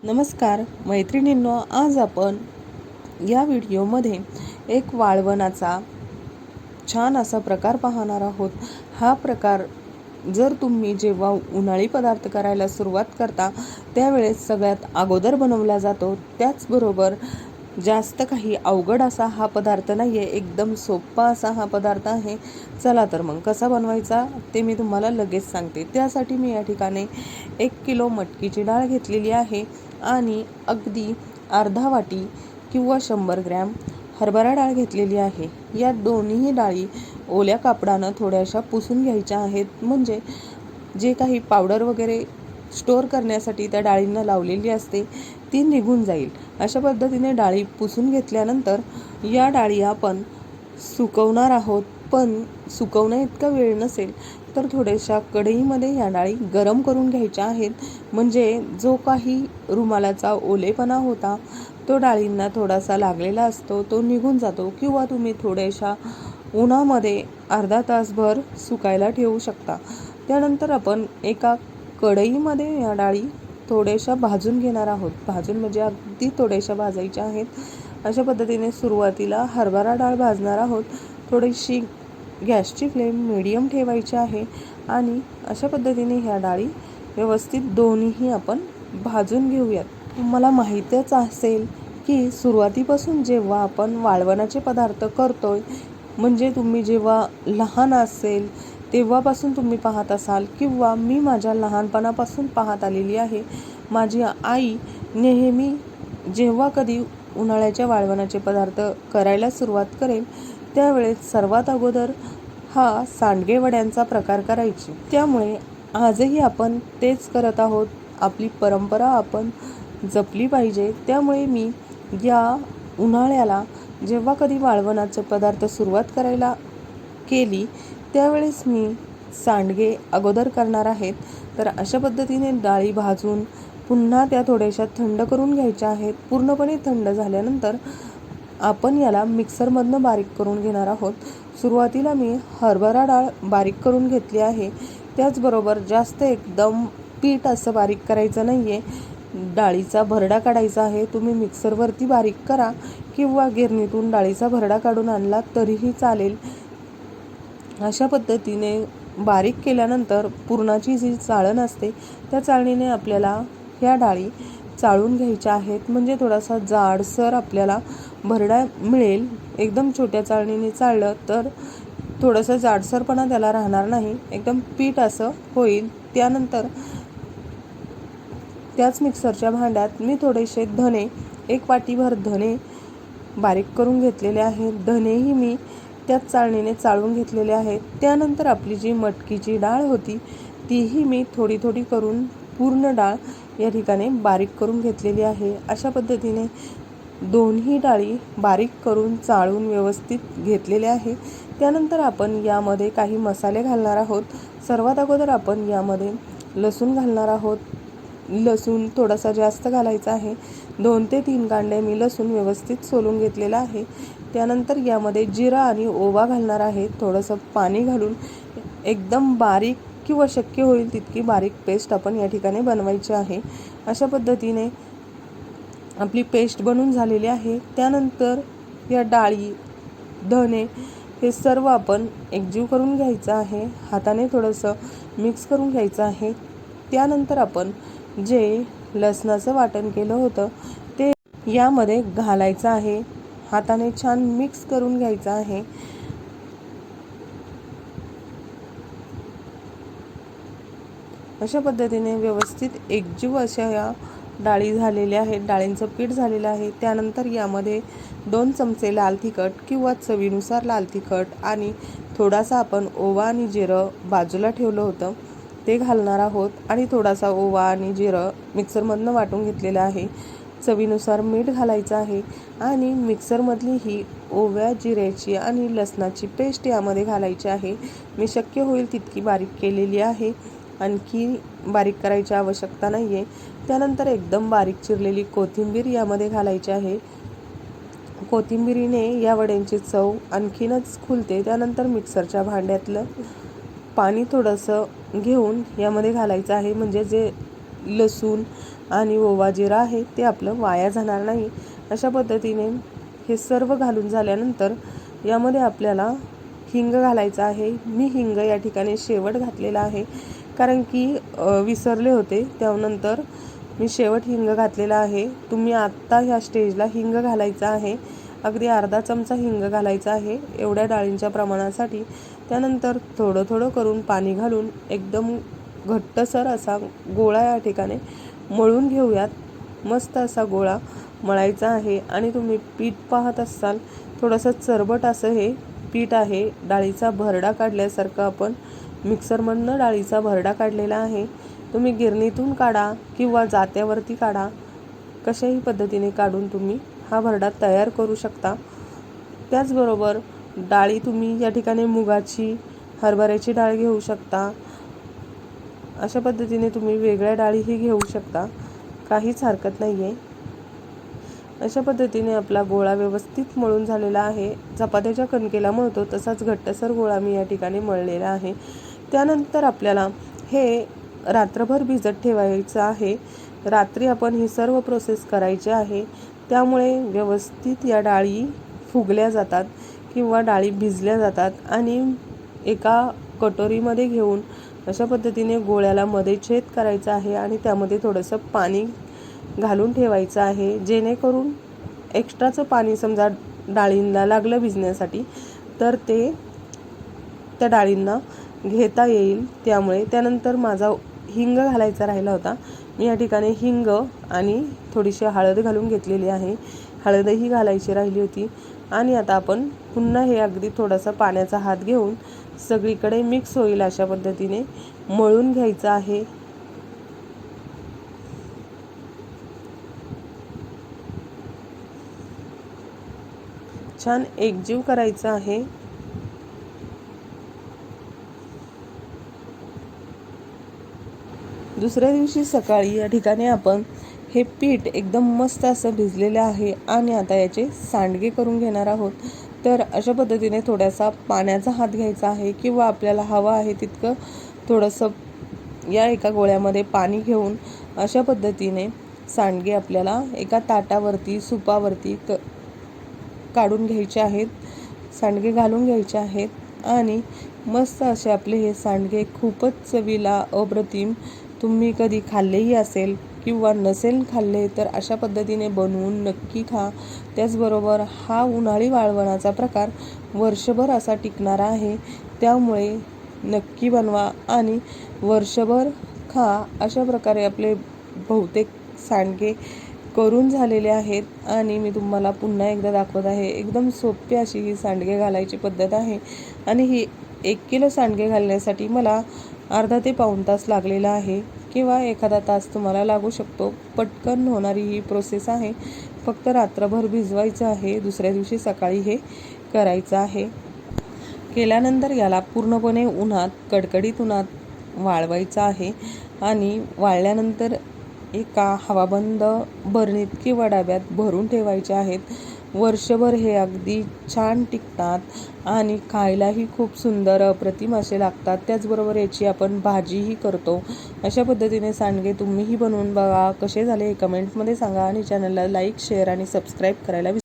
नमस्कार मैत्रिणींनो आज आपण या व्हिडिओमध्ये एक वाळवणाचा छान असा प्रकार पाहणार आहोत. हा प्रकार जर तुम्ही जेव्हा उन्हाळी पदार्थ करायला सुरुवात करता त्यावेळेस सगळ्यात अगोदर बनवला जातो. त्याचबरोबर जास्त काही अवघड असा हा पदार्थ नाही आहे एकदम सोपा असा हा पदार्थ आहे. चला तर मग कसा बनवायचा ते मी तुम्हाला लगेच सांगते. त्यासाठी मी या ठिकाणी एक किलो मटकीची डाळ घेतलेली आहे. आणि अगदी अर्धा वाटी किंवा शंभर ग्रॅम हरभरा डाळ घेतलेली आहे. या दोन्ही डाळी ओल्या कापडानं थोड्याशा पुसून घ्यायच्या आहेत. म्हणजे जे काही पावडर वगैरे स्टोअर करण्यासाठी त्या डाळींना लावलेली असते ती निघून जाईल. अशा पद्धतीने डाळी पुसून घेतल्यानंतर या डाळी आपण सुकवणार आहोत. पण सुकवण्या इतका वेळ नसेल तर थोड्याशा कढईमध्ये या डाळी गरम करून घ्यायच्या आहेत. म्हणजे जो काही रुमालाचा ओलेपणा होता तो डाळींना थोडासा लागलेला असतो तो निघून जातो किंवा तुम्ही थोड्याशा उन्हामध्ये अर्धा तासभर सुकायला ठेवू शकता. त्यानंतर आपण एका कढईमध्ये या डाळी थोड्याशा भाजून घेणार आहोत. भाजून म्हणजे अगदी थोड्याशा भाजायच्या आहेत. अशा पद्धतीने सुरुवातीला हरभरा डाळ भाजणार आहोत. थोडीशी गॅसची फ्लेम मिडियम ठेवायची आहे आणि अशा पद्धतीने ह्या डाळी व्यवस्थित दोन्हीही आपण भाजून घेऊयात. तुम्हाला माहीतच असेल की सुरुवातीपासून जेव्हा आपण वाळवणाचे पदार्थ करतोय म्हणजे तुम्ही जेव्हा लहान असेल तेव्हापासून तुम्ही पाहत असाल किंवा मी माझ्या लहानपणापासून पाहत आलेली आहे माझी आई नेहमी जेव्हा कधी उन्हाळ्याच्या वाळवणाचे पदार्थ करायला सुरुवात करेल त्यावेळेस सर्वात अगोदर हा सांडगेवड्यांचा प्रकार करायची. त्यामुळे आजही आपण तेच करत आहोत. आपली परंपरा आपण जपली पाहिजे. त्यामुळे मी या उन्हाळ्याला जेव्हा कधी वाळवणाचे पदार्थ सुरुवात करायला केली त्यावेळेस मी सांडगे अगोदर करणार आहेत. तर अशा पद्धतीने डाळी भाजून पुन्हा त्या थोड्याशा थंड करून घ्यायच्या आहेत. पूर्णपणे थंड झाल्यानंतर आपण याला मिक्सरमधनं बारीक करून घेणार आहोत. सुरुवातीला मी हरभरा डाळ बारीक करून घेतली आहे. त्याचबरोबर जास्त एकदम पीठ असं बारीक करायचं नाही आहे डाळीचा भरडा काढायचा आहे. तुम्ही मिक्सरवरती बारीक करा किंवा गिरणीतून डाळीचा भरडा काढून आणला तरीही चालेल. अशा पद्धतीने बारीक केल्यानंतर पुरणाची जी चाळण असते त्या चाळणीने आपल्याला ह्या डाळी चाळून घ्यायच्या आहेत. म्हणजे थोडासा जाडसर आपल्याला भरडा मिळेल. एकदम छोट्या चाळणीने चाळलं तर थोडंसं जाडसरपणा त्याला राहणार नाही. एकदम पीठ असं होईल. त्यानंतर त्याच मिक्सरच्या भांड्यात मी थोडेसे धने एक वाटीभर धने बारीक करून घेतलेले आहेत. धनेही मी त्याच चाळणीने चाळून घेतलेले आहेत. त्यानंतर आपली जी मटकीची डाळ होती तीही मी थोडी थोडी करून पूर्ण डाळ या ठिकाणी बारीक करून घेतलेली आहे. अशा पद्धतीने दोन्ही डाळी बारीक करून चाळून व्यवस्थित घेतलेले आहे त्यानंतर आपण यामध्ये काही मसाले घालणार आहोत. सर्वात अगोदर आपण यामध्ये लसूण घालणार आहोत. लसूण थोडासा जास्त घालायचा आहे. दोन ते तीन कांडे मी लसूण व्यवस्थित सोलून घेतलेला आहे. त्यानंतर यामध्ये जिरा आणि ओवा घालणार आहे. थोडंसं पाणी घालून एकदम बारीक किंवा शक्य होईल तितकी बारीक पेस्ट आपण या ठिकाणी बनवायची आहे. अशा पद्धतीने आपली पेस्ट बनून झालेली आहे. त्यानंतर या डाळी धने हे सर्व आपण एकजीव करून घ्यायचं आहे. हाताने थोडंसं मिक्स करून घ्यायचं आहे. त्यानंतर आपण जे लसणाचं वाटण केलं होतं ते यामध्ये घालायचं आहे. हाताने छान मिक्स करून घ्यायचं आहे. अशा पद्धतीने व्यवस्थित एकजीव अशा या डाळी झालेल्या आहेत. डाळींचं पीठ झालेलं आहे. त्यानंतर यामध्ये दोन चमचे लाल तिखट किंवा चवीनुसार लाल तिखट आणि थोडासा आपण ओवा आणि जिरं बाजूला ठेवलं होतं. ते घालणार आहोत आणि थोडासा ओवा आणि जिरं मिक्सरमधनं वाटून घेतलेलं आहे. चवीनुसार मीठ घालायचं आहे आणि मिक्सरमधली ही ओव्या जिऱ्याची आणि लसणाची पेस्ट यामध्ये घालायची आहे. मी शक्य होईल तितकी बारीक केलेली आहे. आणखी बारीक करायची आवश्यकता नाही आहे त्यानंतर एकदम बारीक चिरलेली कोथिंबीर यामध्ये घालायची आहे. कोथिंबिरीने या वड्यांची चव आणखीनच खुलते. त्यानंतर मिक्सरच्या भांड्यातलं पाणी थोडंसं घेऊन यामध्ये घालायचं आहे. म्हणजे जे लसूण आणि ओवा जिरा आहे ते आपलं वाया जाणार नाही. अशा पद्धतीने हे सर्व घालून झाल्यानंतर यामध्ये आपल्याला हिंग घालायचं आहे. मी हिंग या ठिकाणी शेवट घातलेला आहे. कारण की विसरले होते. त्यानंतर मी शेवट हिंग घातलेला आहे. तुम्ही आत्ता ह्या स्टेजला हिंग घालायचा आहे. अगदी अर्धा चमचा हिंग घालायचा आहे. एवढ्या डाळींच्या प्रमाणासाठी. त्यानंतर थोडं थोडं करून पाणी घालून एकदम घट्टसर असा गोळा या ठिकाणी मळून घेऊयात. मस्त असा गोळा मळायचा आहे. आणि तुम्ही पीठ पाहत असाल थोडंसं चरबट असं हे पीठ आहे. डाळीचा भरडा काढल्यासारखं आपण मिक्सरमधनं डाळीचा भरडा काढलेला आहे. तुम्ही गिरणीतून काढा किंवा जात्यावरती काढा. कशाही पद्धतीने काढून तुम्ही हा भरडा तयार करू शकता. त्याचबरोबर डाळी तुम्ही या ठिकाणी मुगाची हरभऱ्याची डाळ घेऊ शकता. अशा पद्धतीने तुम्ही वेगळ्या डाळीही घेऊ शकता. काहीच हरकत नाही आहे अशा पद्धतीने आपला गोळा व्यवस्थित मळून झालेला आहे. चपात्याच्या कणकेला मळतो तसाच घट्टसर गोळा मी या ठिकाणी मळलेला आहे. त्यानंतर आपल्याला हे रात्रभर भिजत ठेवायचं आहे. रात्री आपण ही सर्व प्रोसेस करायची आहे. त्यामुळे व्यवस्थित या डाळी फुगल्या जातात किंवा डाळी भिजल्या जातात आणि एका कटोरीमध्ये घेऊन अशा पद्धतीने गोळ्याला मध्ये छेद करायचा आहे आणि त्यामध्ये थोडंसं पाणी घालून ठेवायचं आहे. जेणेकरून एक्स्ट्राचं पाणी समजा डाळींना लागलं भिजण्यासाठी तर ते त्या डाळींना घेता येईल त्यामुळे त्यानंतर माझा हिंग घालायचा राहिला होता. मी या ठिकाणी हिंग आणि थोडीशी हळद घालून घेतलेली आहे. हळदही घालायची राहिली होती. आणि आता आपण पुन्हा हे अगदी थोडासा पाण्याचा हात घेऊन सगळीकडे मिक्स होईल अशा पद्धतीने मळून घ्यायचं आहे. छान एकजीव करायचं आहे. दुसऱ्या दिवशी सकाळी या ठिकाणी आपण हे पीठ एकदम मस्त असं भिजलेलं आहे आणि आता याचे सांडगे करून घेणार आहोत. तर अशा पद्धतीने थोडासा पाण्याचा हात घ्यायचा आहे किंवा आपल्याला हवं आहे तितकं थोडंसं या एका गोळ्यामध्ये पाणी घेऊन अशा पद्धतीने सांडगे आपल्याला एका ताटावरती सुपावरती क काढून घ्यायचे आहेत. सांडगे घालून घ्यायचे आहेत आणि मस्त असे आपले हे सांडगे खूपच चवीला अप्रतिम तुम्ही कधी खाल्लेही असेल किंवा नसेल खाल्ले तर अशा पद्धतीने बनवून नक्की खा. त्याचबरोबर हा उन्हाळी वाळवणाचा प्रकार वर्षभर असा टिकणारा आहे. त्यामुळे नक्की बनवा आणि वर्षभर खा अशा प्रकारे आपले बहुतेक सांडगे करून झालेले आहेत. आणि मी तुम्हाला पुन्हा एकदा दाखवत आहे एकदम सोपी अशी ही सांडगे घालायची पद्धत आहे. आणि ही एक किलो सांडगे घालण्यासाठी मला अर्धा ते पाऊण तास लागलेला आहे किंवा एखादा तास तुम्हाला लागू शकतो. पटकन होणारी ही प्रोसेस आहे. फक्त रात्रभर भिजवायचं आहे. दुसऱ्या दिवशी सकाळी हे करायचं आहे. केल्यानंतर याला पूर्णपणे उन्हात कडकडीत उन्हात वाळवायचं आहे आणि वाळल्यानंतर एका हवाबंद बरणीत किंवा डब्यात भरून ठेवायचे आहेत. वर्षभर हे अगदी छान टिकतात आणि खायलाही खूप सुंदर अप्रतिम असे लागतात. त्याचबरोबर याची आपण भाजीही करतो. अशा पद्धतीने सांडगे तुम्हीही बनवून बघा. कसे झाले हे कमेंटमध्ये सांगा आणि चॅनलला लाईक शेअर आणि सबस्क्राईब करायला विसरू